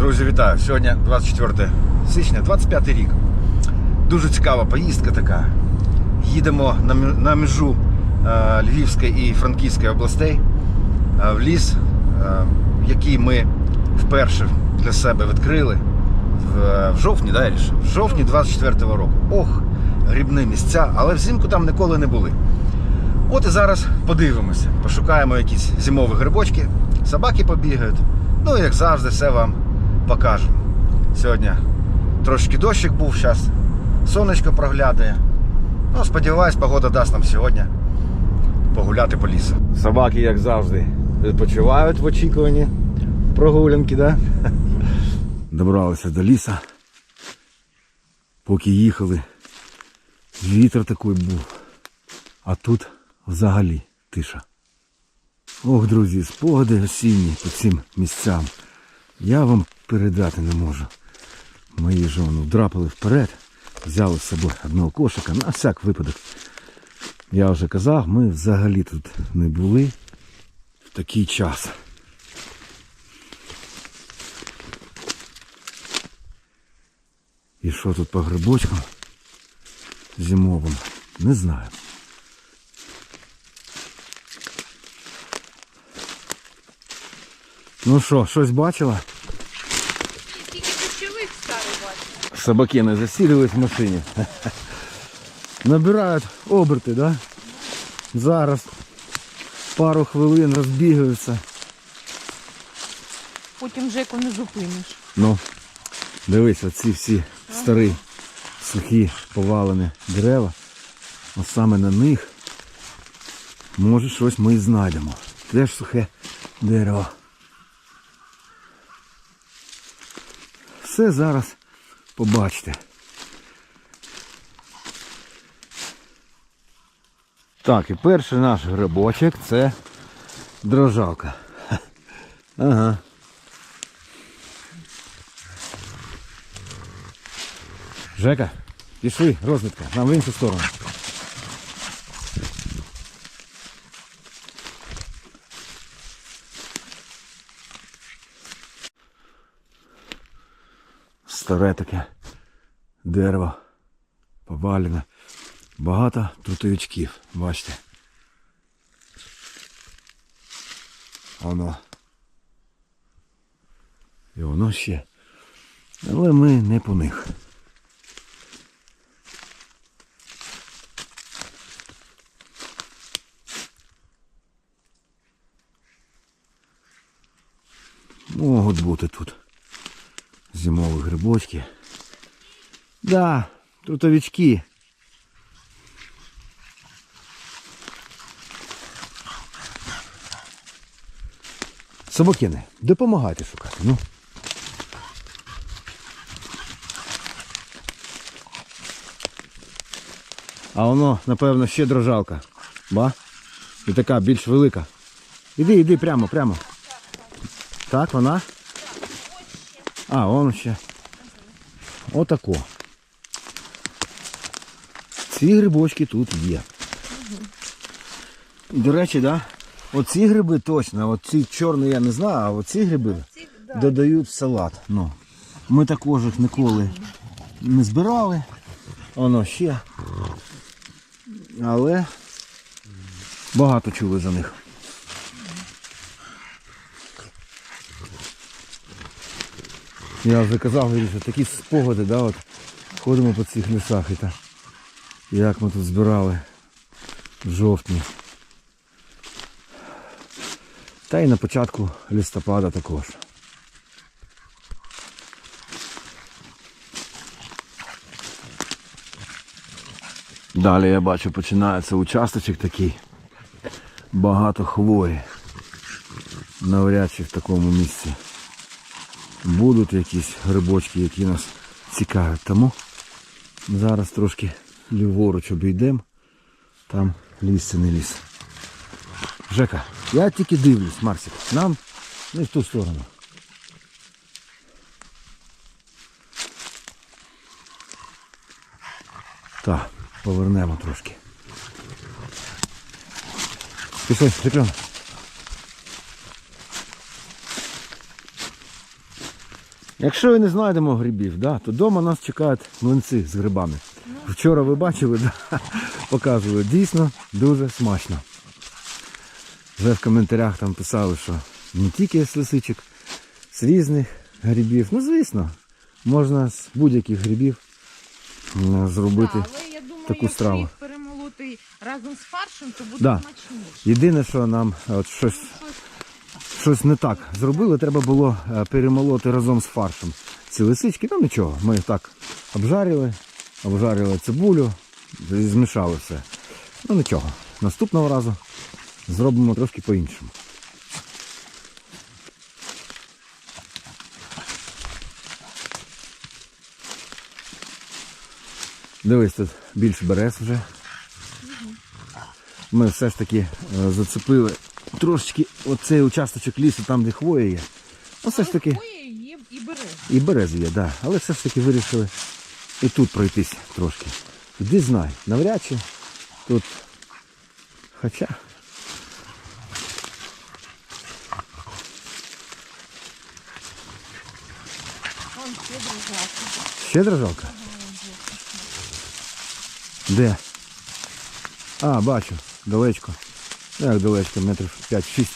Друзі, вітаю! Сьогодні 24 січня, 25 рік. Дуже цікава поїздка така. Їдемо на межу е, Львівської і Франківської областей е, в ліс, е, який ми вперше для себе відкрили в, жовтні, да? В жовтні 24-го року. Ох, грібні місця, але взимку там ніколи не були. От і зараз подивимося, пошукаємо якісь зимові грибочки, собаки побігають. Ну і як завжди, все вам покажемо. Сьогодні трошки дощик був, зараз сонечко проглядає. Ну, сподіваюсь, погода дасть нам сьогодні погуляти по лісу. Собаки, як завжди, відпочивають в очікуванні прогулянки, да? Добралися до ліса. Поки їхали, вітер такий був. А тут взагалі тиша. Ох, друзі, спогади осінні по цим місцям. Я вам передати не можу. Мої жони вдрапали вперед, взяли з собою одного кошика на всяк випадок. Я вже казав, ми взагалі тут не були в такий час. І що тут по грибочкам зимовим? Не знаю. Ну що, щось бачила? Тільки кущовик старий бачу. Собаки не засілюють в машині. Набирають оберти, да? Зараз пару хвилин розбігаються. Потім Жеку не зупиниш. Ну, дивись, оці всі старі, сухі, повалені дерева. Ось саме на них може щось ми і знайдемо. Теж сухе дерево. Все зараз побачите. Так, і перший наш грибочок це дрожалка. Ага. Жека, пішли, розвідка, нам в іншу сторону. Старе таке дерево повалене. Багато трутовичків, бачите. Воно. І воно ще. Але ми не по них. Можуть бути тут зимові грибочки. Да, трутовички. Собакини, допомагайте шукати, ну. А воно, напевно, ще дрожалка. Ба? І така більш велика. Іди, іди прямо, прямо. Так, вона? А, вон ще. Отако. Ці грибочки тут є. До речі, да, оці гриби точно, оці чорні я не знаю, а оці гриби додають в салат. Ну, ми також їх ніколи не збирали. Воно ще. Але багато чули за них. Я вже казав, говорю, що такі спогади, да, от ходимо по цих лісах і так. Як ми тут збирали в жовтні. Та й на початку листопада також. Далі я бачу починається участочок такий. Багато хвої. Навряд чи в такому місці будуть якісь грибочки, які нас цікавлять. Тому зараз трошки ліворуч обійдемо. Там ліс це не ліс. Жека, я тільки дивлюсь, Марсик. Нам не в ту сторону. Так, повернемо трошки. Пішли, Жекльон. Якщо і не знайдемо грибів, да, то вдома нас чекають млинці з грибами. Вчора ви бачили, да, показували. Дійсно дуже смачно. Вже в коментарях там писали, що не тільки з лисичок, з різних грибів. Ну, звісно, можна з будь-яких грибів зробити. Да, але я думаю, таку страву. їх перемолоти разом з фаршем, то буде Да. смачніше. Єдине, що нам от щось, Щось не так зробили, треба було е, перемолоти разом з фаршем. Ці лисички, ну нічого, ми так обжарили, обжарили цибулю, змішали все. Ну нічого. Наступного разу зробимо трошки по-іншому. Дивись, тут більше берез вже. Ми все ж таки е, зацепили трошечки оцей участочок лісу, там де хвоя є. Ну, все ж таки Хвоя є і бере. і берези є, да. але все ж таки вирішили і тут пройтись трошки. Іди знай, навряд чи тут. Хоча. Вон ще дрожжака. Ще дрожалка? Де? А, бачу, далечко. Ну, Як далечко, метрів 5-6.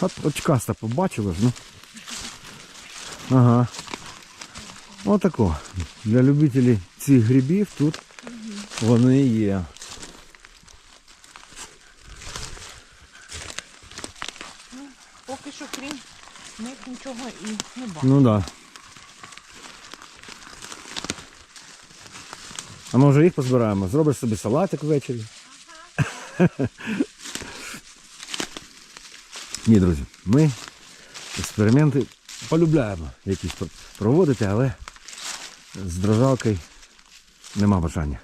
От очкаста побачила ж, ну. Ага. Отако. Для любителів цих грибів тут вони є. Поки що крім них нічого і не бачу. Ну да. А може їх позбираємо? Зробиш собі салатик ввечері. Ні, друзі, ми експерименти полюбляємо якісь про- проводити, але з дрожалкою нема бажання.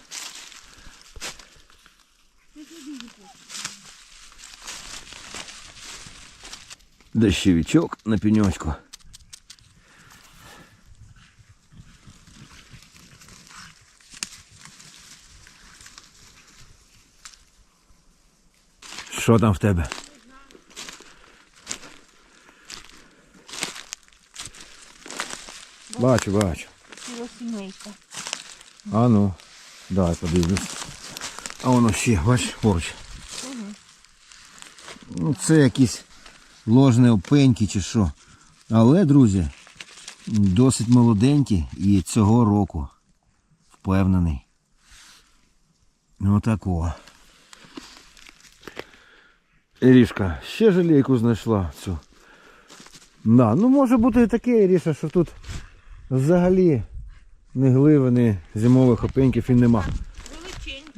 Дощовичок на пеньочку. Що там в тебе? Бачу, бачу. А ну, дай подивлюсь. А воно ще, бачиш, поруч. Ну, це якісь ложні опеньки чи що. Але, друзі, досить молоденькі і цього року. Впевнений. Ну тако. Ірішка, ще жалійку знайшла цю. Да, ну може бути і таке, Іріша, що тут взагалі ні гливи, ні зимових опеньків і нема.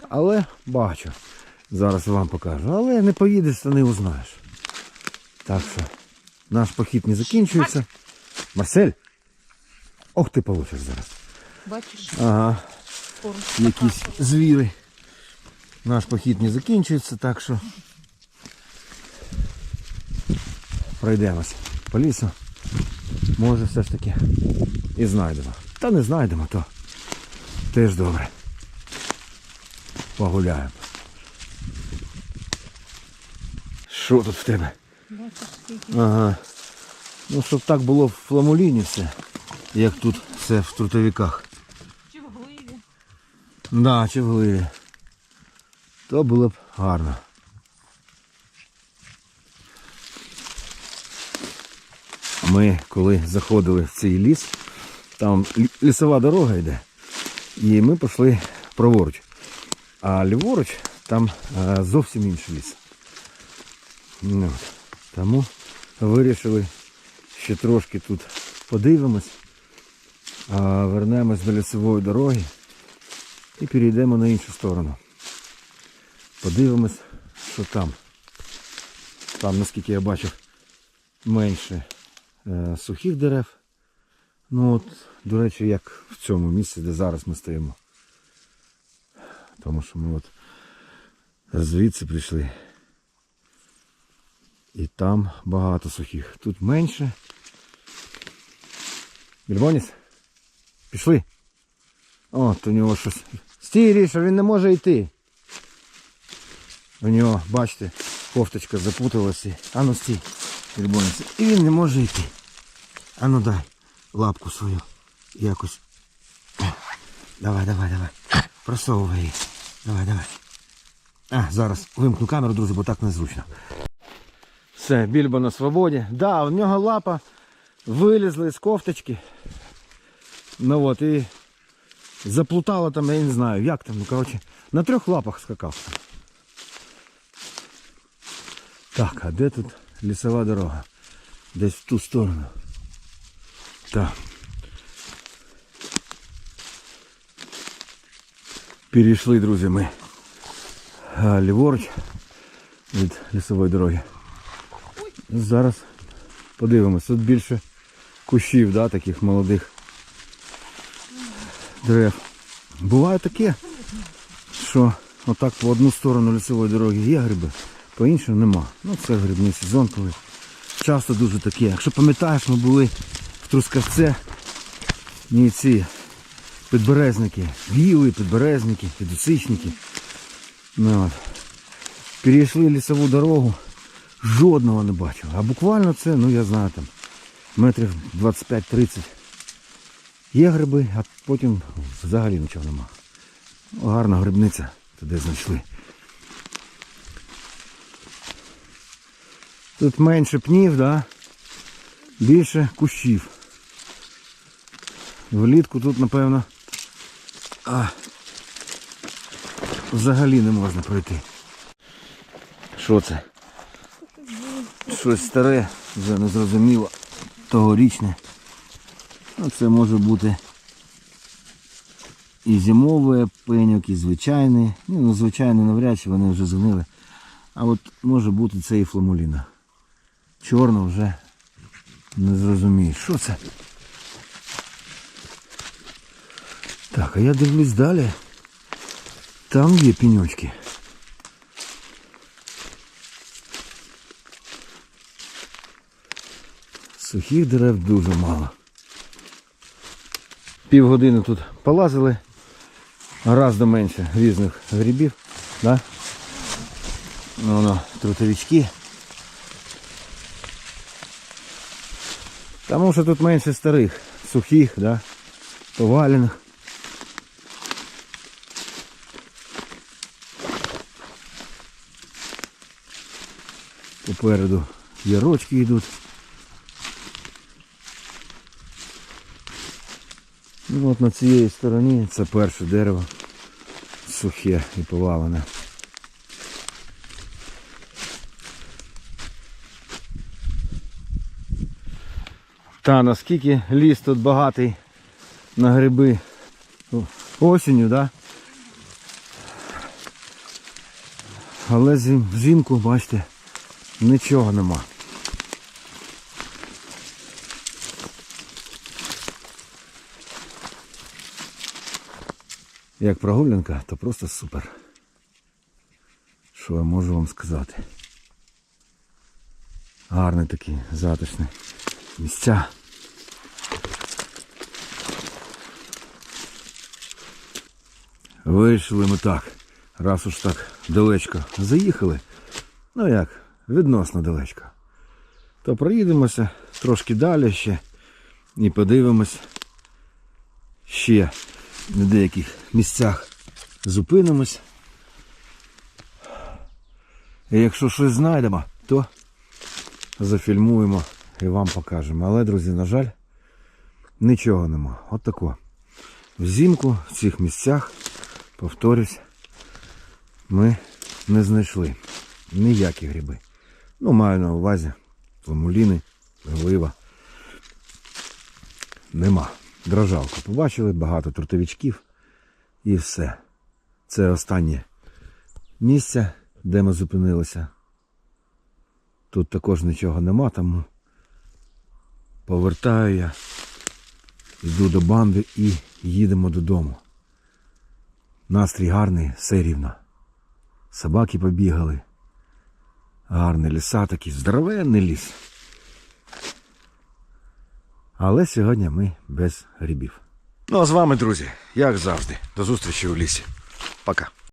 Але бачу. Зараз вам покажу. Але не поїдеш, то не узнаєш. Так що наш похід не закінчується. Марсель! Ох ти получиш зараз. Бачиш, Ага, якісь звіри. Наш похід не закінчується, так що пройдемось по лісу. Може все ж таки і знайдемо. Та не знайдемо, то теж добре. Погуляємо. Що тут в тебе? Ага. Ну, щоб так було в фламуліні все, як тут все в трутовиках. Чи в гливі. Да, чи в гливі. То було б гарно. Ми, коли заходили в цей ліс, там лісова дорога йде, і ми пішли праворуч. А ліворуч там е, зовсім інший ліс. Ну. Тому вирішили ще трошки тут подивимось, вернемось до лісової дороги і перейдемо на іншу сторону. Подивимось, що там. Там, наскільки я бачив, менше сухих дерев. Ну от, до речі, як в цьому місці, де зараз ми стоїмо. Тому що ми от звідси прийшли. І там багато сухих. Тут менше. Більбоніс? Пішли. От у нього щось. Стій, Ріша, він не може йти. У нього, бачите, кофточка запуталася. Ану стій, Більбоніс. І він не може йти. Ану дай. лапку свою. Якось. Давай, давай, давай. Просовуй її. Давай, давай. А, зараз вимкну камеру, друзі, бо так незручно. Все, більбо на свободі. Да, в нього лапа вилізли з кофточки. Ну от і заплутало там, я не знаю, як там, ну коротше, на трьох лапах скакав. Так, а де тут лісова дорога? Десь в ту сторону. Так. Перейшли, друзі, ми ліворуч від лісової дороги. Зараз подивимось. Тут більше кущів, да, таких молодих дерев. Буває таке, що отак по одну сторону лісової дороги є гриби, по іншому нема. Ну це грибний сезон, коли часто дуже таке. Якщо пам'ятаєш, ми були в Трускавце, ні ці підберезники, віли, підберезники, підосичники. Ну, от. Перейшли лісову дорогу, жодного не бачив. А буквально це, ну я знаю, там метрів 25-30. Є гриби, а потім взагалі нічого нема. Гарна грибниця туди знайшли. Тут менше пнів, да? більше кущів. Влітку тут, напевно, а, взагалі не можна пройти. Що це? Щось старе, вже не зрозуміло. Тогорічне. Це може бути і зимовий пеньок, і звичайний. Ну, звичайний навряд чи вони вже згнили. А от може бути це і фламуліна. Чорно вже не зрозумієш. Що це? Так, а я дивлюсь далі. Там є пеньочки. Сухих дерев дуже мало. Півгодини тут полазили. Разом менше різних грибів. Да? Ну, Воно, трутовички. Тому що тут менше старих, сухих, да? повалених. Попереду ярочки йдуть. Ну от на цієї стороні це перше дерево сухе і повалене. Та наскільки ліс тут багатий на гриби осінню, да? Але зим- взимку, бачите, нічого нема. Як прогулянка, то просто супер. Що я можу вам сказати? Гарний такий, затишний місця. Вирішили ми так, раз уж так далечко заїхали. Ну як, відносно далечко. То проїдемося трошки далі ще і подивимось ще на деяких місцях зупинимось. І якщо щось знайдемо, то зафільмуємо і вам покажемо. Але, друзі, на жаль, нічого нема. От тако. Взимку в цих місцях, повторюсь, ми не знайшли ніякі гриби. Ну, маю на увазі фламуліни, глива. Нема. Дрожалку побачили, багато трутовичків і все. Це останнє місце, де ми зупинилися. Тут також нічого нема, тому повертаю я, йду до банди і їдемо додому. Настрій гарний, все рівно. Собаки побігали. Гарний ліса такий, здоровенний ліс. Але сьогодні ми без грибів. Ну а з вами, друзі, як завжди, до зустрічі у лісі. Пока.